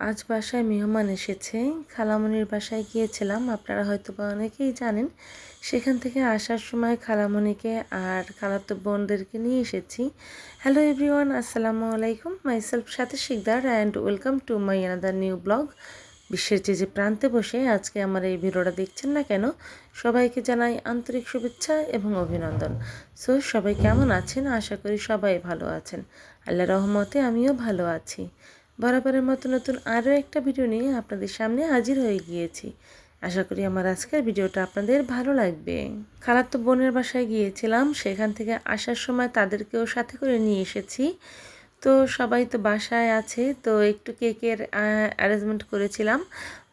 আজ বাসায় মেহমান এসেছে। খালামণির বাসায় গিয়েছিলাম। আপনারা হয়তো বা অনেকেই জানেন, সেখান থেকে আসার সময় খালামণিকে আর খালাতো বোনদেরকে নিয়ে এসেছি। হ্যালো এভরিওয়ান আসসালামু আলাইকুম। মাইসেলফ সাথে Sikdar and welcome to my another new blog বিশ্বের যে যে প্রান্তে বসে আজকে আমার এই ভিডিওটা দেখছেন না কেন, সবাইকে জানাই আন্তরিক শুভেচ্ছা এবং অভিনন্দন। সো সবাই কেমন আছেন? আশা করি সবাই ভালো আছেন। আল্লাহ রহমতে আমিও ভালো আছি। বরাবরের মতো নতুন আরও একটা ভিডিও নিয়ে আপনাদের সামনে হাজির হয়ে গিয়েছি। আশা করি আমার আজকের ভিডিওটা আপনাদের ভালো লাগবে। খালাতো বোনের বাসায় গিয়েছিলাম, সেখান থেকে আসার সময় তাদেরকেও সাথে করে নিয়ে এসেছি। তো সবাই তো বাসায় আছে, তো একটু কেকের অ্যারেঞ্জমেন্ট করেছিলাম।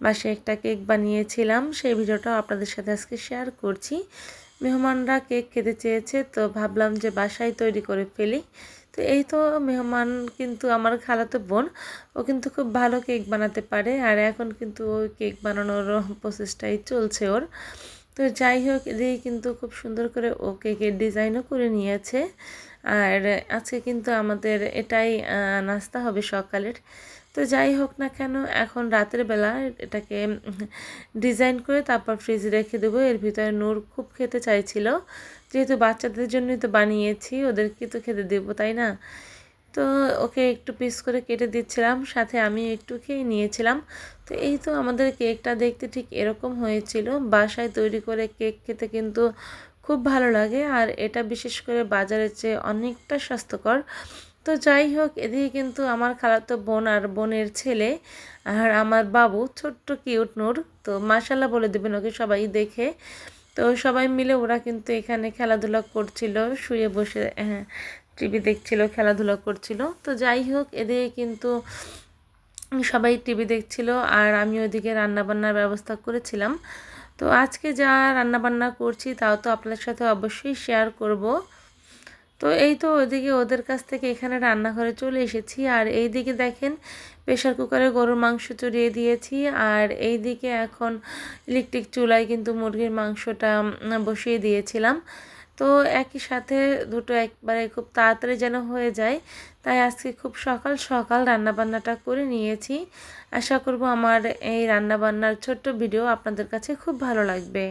বাসায় একটা কেক বানিয়েছিলাম, সেই ভিডিওটাও আপনাদের সাথে আজকে শেয়ার করছি। মেহমানরা কেক খেতে চেয়েছে, তো ভাবলাম যে বাসায় তৈরি করে ফেলি। তো এই তো মেহমান কিন্তু আমার খালাতো বোন, ও কিন্তু খুব ভালো কেক বানাতে পারে। আর এখন কিন্তু ওই কেক বানানোর প্রসেসটাই চলছে ওর। তো যাই হোক, এদিকে কিন্তু খুব সুন্দর করে ও কেকের ডিজাইনও করে নিয়েছে। আর আজকে কিন্তু আমাদের এটাই নাস্তা হবে সকালের। তো যাই হোক না কেন, এখন রাতের বেলা এটাকে ডিজাইন করে তারপর ফ্রিজে রেখে দেবো। এর ভিতরে নূর খুব খেতে চাইছিল। যেহেতু বাচ্চাদের জন্যই তো বানিয়েছি, ওদেরকে তো খেতে দেবো, তাই না? তো ওকে একটু পিস করে কেটে দিচ্ছিলাম, সাথে আমি একটু খেয়ে নিয়েছিলাম। তো এই তো আমাদের কেকটা দেখতে ঠিক এরকম হয়েছিল। বাসায় তৈরি করে কেক খেতে কিন্তু খুব ভালো লাগে। আর এটা বিশেষ করে বাজারের চেয়ে অনেকটা স্বাস্থ্যকর। তো যাই হোক, এদিকে কিন্তু আমার খালাতো বোন আর বোনের ছেলে আর আমার বাবু ছোট্ট কিউট নূর। তো মাসাল্লাহ বলে দেবেন ওকে সবাই দেখে। তো সবাই মিলে ওরা কিন্তু এখানে খেলাধুলা করছিল, শুয়ে বসে হ্যাঁ টিভি দেখছিল, খেলাধুলা করছিল। তো যাই হোক, এদিকে কিন্তু সবাই টিভি দেখছিল আর আমি ওদিকে রান্নাবান্নার ব্যবস্থা করেছিলাম। তো আজকে যা রান্না বান্না করছি তাও তো আপনাদের সাথে অবশ্যই শেয়ার করব। তো এই তো ওইদিকে ওদের কাছ থেকে এখানে রান্নাঘরে চলে এসেছি। আর এই দিকে দেখেন প্রেশার কুকারে গরুর মাংস চড়িয়ে দিয়েছি। আর এই দিকে এখন ইলেকট্রিক চুলায় কিন্তু মুরগির মাংসটা বসিয়ে দিয়েছিলাম। তো একই সাথে দুটো একবারে খুব তাড়াতাড়ি যেন হয়ে যায়, তাই আজকে খুব সকাল সকাল রান্নাবান্নাটা করে নিয়েছি। আশা করব আমার এই রান্নাবান্নার ছোট্ট ভিডিও আপনাদের কাছে খুব ভালো লাগবে।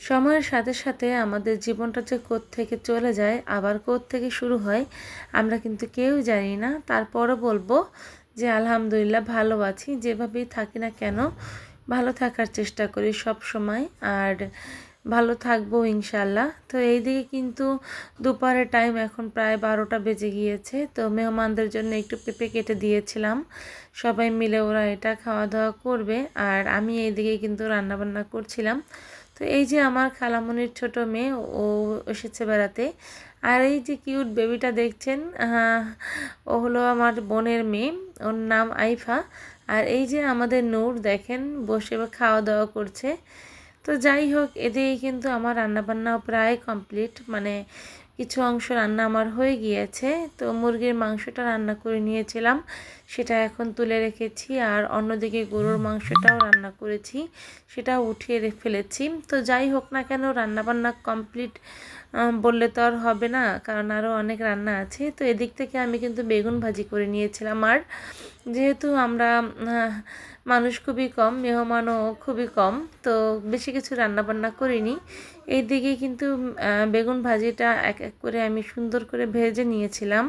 সময়ের সাথে সাথে আমাদের জীবনটা যে থেকে চলে যায়, আবার থেকে শুরু হয়, আমরা কিন্তু কেউ জানি না। তারপরও বলব যে আলহামদুলিল্লাহ ভালো আছি, যেভাবেই থাকি না কেন, ভালো থাকার চেষ্টা করি সব সময়। আর ভালো থাকব ইনশাল্লাহ তো এই দিকে কিন্তু দুপুরের টাইম এখন প্রায় বারোটা বেজে গিয়েছে। তো মেহমানদের জন্য একটু পেঁপে কেটে দিয়েছিলাম। সবাই মিলে ওরা এটা খাওয়া দাওয়া করবে। আর আমি এই দিকে কিন্তু রান্নাবান্না করছিলাম। তো এই যে আমার খালামনির ছোট মেয়ে, ও এসেছে বেড়াতে। আর এই যে কিউট বেবিটা দেখছেন ও হলো আমার বোনের মেয়ে। ওর নাম আইফা। আর এই যে আমাদের নূর, দেখেন, বসে খাওয়া দাওয়া করছে। তো যাই হোক এদিকে কিন্তু আমার রান্নাবান্নাও প্রায় কমপ্লিট মানে কিছু অংশ রান্না আমার হয়ে গিয়েছে, তো মুরগির মাংসটা রান্না করে নিয়েছিলাম, সেটা এখন তুলে রেখেছি, আর অন্যদিকে গরুর মাংসটাও রান্না করেছি সেটা উঠিয়ে ফেলেছি। তো যাই হোক না কেন, রান্নাবান্না কমপ্লিট বললে তো আর হবে না, কারণ আরও অনেক রান্না আছে। তো এদিক থেকে আমি কিন্তু বেগুন ভাজি করে নিয়েছিলাম, আর যেহেতু আমরা মানুষ খুবই কম, মেহমানও খুবই কম, তো বেশি কিছু রান্নাবান্না করিনি। এই দিকে কিন্তু বেগুন ভাজিটা এক এক করে আমি সুন্দর করে ভেজে নিয়েছিলাম।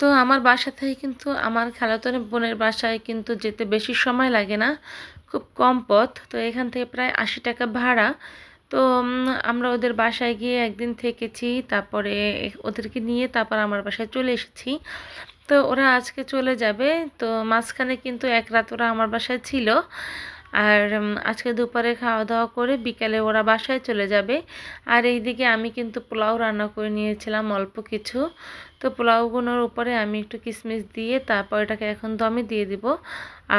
তো আমার বাসা থেকে কিন্তু, আমার খালাতন বোনের বাসায় কিন্তু যেতে বেশি সময় লাগে না, খুব কম পথ। তো এখান থেকে প্রায় আশি টাকা ভাড়া। তো আমরা ওদের বাসায় গিয়ে একদিন থেকেছি, তারপরে ওদেরকে নিয়ে তারপর আমার বাসায় চলে এসেছি। তো ওরা আজকে চলে যাবে। তো মাঝখানে কিন্তু এক রাত ওরা আমার বাসায় ছিল। আর আজকে দুপুরে খাওয়া দাওয়া করে বিকেলে ওরা বাসায় চলে যাবে। আর এইদিকে আমি কিন্তু পোলাও রান্না করে নিয়েছিলাম অল্প কিছু। তো পোলাও পোলাওগুলোর উপরে আমি একটু কিশমিশ দিয়ে তারপর এটাকে এখন দমে দিয়ে দিব।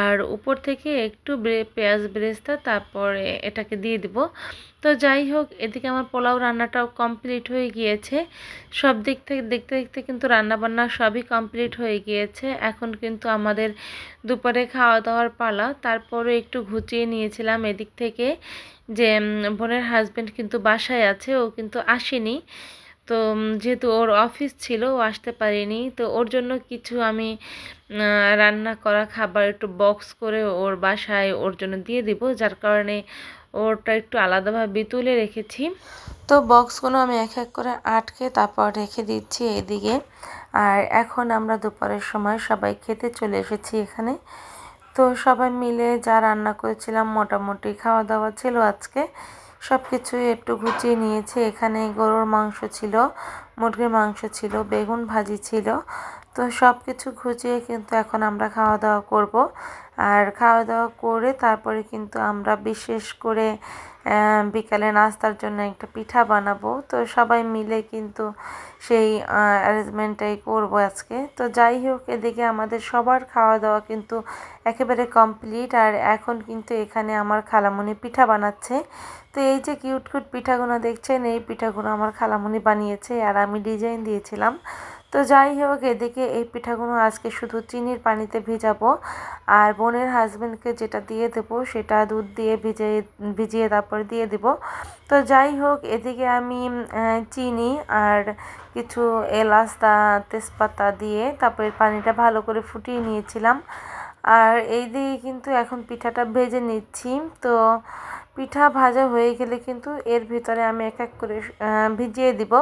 আর উপর থেকে একটু পেঁয়াজ বেরেস্তা তারপরে এটাকে দিয়ে দিব। তো যাই হোক, এদিকে আমার পোলাও রান্নাটাও কমপ্লিট হয়ে গিয়েছে। সব দিক থেকে, দেখতে দেখতে কিন্তু রান্নাবান্না সবই কমপ্লিট হয়ে গিয়েছে। এখন কিন্তু আমাদের দুপুরে খাওয়া দাওয়ার পালা। তারপরে একটু ঘুচিয়ে নিয়েছিলাম এদিক থেকে যে বোনের হাজব্যান্ড কিন্তু বাসায় আছে, ও কিন্তু আসেনি। তো যেহেতু ওর অফিস ছিল, ও আসতে পারেনি, তো ওর জন্য কিছু আমি রান্না করা খাবার একটু বক্স করে ওর বাসায় ওর জন্য দিয়ে দিব, যার কারণে ওরটা একটু আলাদাভাবে তুলে রেখেছি। তো বক্সগুলো আমি এক এক করে আটকে তারপর রেখে দিচ্ছি এদিকে। আর এখন আমরা দুপুরের সময় সবাই খেতে চলে এসেছি এখানে। তো সবাই মিলে যা রান্না করেছিলাম মোটামুটি খাওয়া দাওয়া ছিল আজকে। সব কিছুই একটু গুছিয়ে নিয়েছি। এখানে গরুর মাংস ছিল, মুরগির মাংস ছিল, বেগুন ভাজি ছিল তো সব কিছু গুছিয়ে কিন্তু এখন আমরা খাওয়া দাওয়া করব। আর খাওয়া দাওয়া করে তারপরে কিন্তু আমরা বিশেষ করে বিকালে নাস্তার জন্য একটা পিঠা বানাবো। তো সবাই মিলে কিন্তু সেই অ্যারেঞ্জমেন্টটাই করব আজকে। তো যাই হোক, এদিকে আমাদের সবার খাওয়া দাওয়া কিন্তু একেবারে কমপ্লিট আর এখন কিন্তু এখানে আমার খালামণি পিঠা বানাচ্ছে। তো এই যে কিউট কিউট পিঠাগুলো দেখছেন, এই পিঠাগুলো আমার খালামণি বানিয়েছে। আর আমি ডিজাইন দিয়েছিলাম। তো যাই হোক, এদিকে এই পিঠাগুলো আজকে শুধু চিনির পানিতে ভিজাবো। আর বোনের হাজবেন্ডকে যেটা দিয়ে দেবো, সেটা দুধ দিয়ে ভিজিয়ে ভিজিয়ে তারপর দিয়ে দিব। তো যাই হোক, এদিকে আমি চিনি আর কিছু এলাচ তেজপাতা দিয়ে তারপরে পানিটা ভালো করে ফুটিয়ে নিয়েছিলাম। আর এই দিয়ে কিন্তু এখন পিঠাটা ভেজে নিচ্ছি। তো পিঠা ভাজা হয়ে গেলে কিন্তু এর ভিতরে আমি এক এক করে ভিজিয়ে দিব।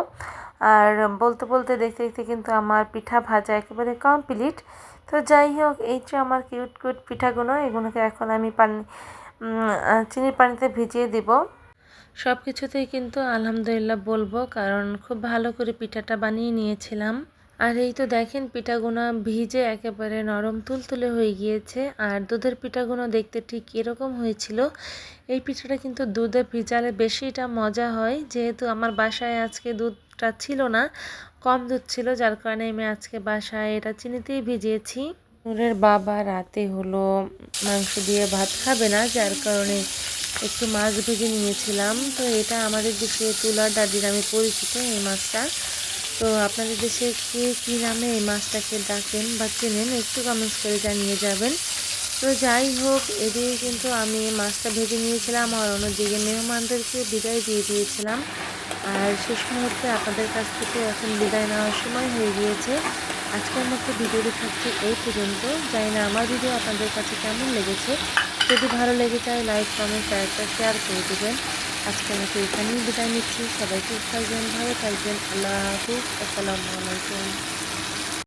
আর বলতে বলতে দেখতে দেখতে কিন্তু আমার পিঠা ভাজা একেবারে কমপ্লিট তো যাই হোক, এই যে আমার কিউট কিউট পিঠাগুলো, এগুলোকে এখন আমি পানি চিনির পানিতে ভিজিয়ে দিব। সব কিছুতেই কিন্তু আলহামদুলিল্লাহ বলব, কারণ খুব ভালো করে পিঠাটা বানিয়ে নিয়েছিলাম। আর এই তো দেখেন পিঠাগুলো ভিজে একেবারে নরম তুলতুলে হয়ে গিয়েছে। আর দুধের পিঠাগুলো দেখতে ঠিক এরকম হয়েছিল। এই পিঠাটা কিন্তু দুধে ভিজালে বেশিটা মজা হয়। যেহেতু আমার বাসায় আজকে দুধটা ছিল না, কম দুধ ছিল, যার কারণে আমি আজকে বাসায় এটা চিনিতেই ভিজিয়েছি। নূরের বাবা রাতে হলো মাংস দিয়ে ভাত খাবে না, যার কারণে একটু মাছ ভেজে নিয়েছিলাম। তো এটা আমাদের দেশে তুলার ডাডির আমি পরিচিত এই মাছটা। তো আপনাদের দেশে কে কী নামে এই মাছটাকে ডাকেন বা চেনেন একটু কমেন্টস করে জানিয়ে যাবেন। তো যাই হোক, এদিকে কিন্তু আমি মাছটা ভেজে নিয়েছিলাম আর অন্যদিকে মেহমানদেরকে বিদায় দিয়ে দিয়েছিলাম। আর শেষ মুহূর্তে আপনাদের কাছ থেকে এখন বিদায় নেওয়ার সময় হয়ে গিয়েছে। আজকের মতো ভিডিওটি থাকছে এই পর্যন্ত। জানি না আমার ভিডিও আপনাদের কাছে কেমন লেগেছে। যদি ভালো লেগে যায় লাইক কমেন্ট একটা শেয়ার করে দেবেন। আজকের মতো এখানেই বিদায় নিচ্ছি। সবাইকে থাকবেন ভালো থাকবেন। আল্লাহ হাফিজ। আসসালামু আলাইকুম।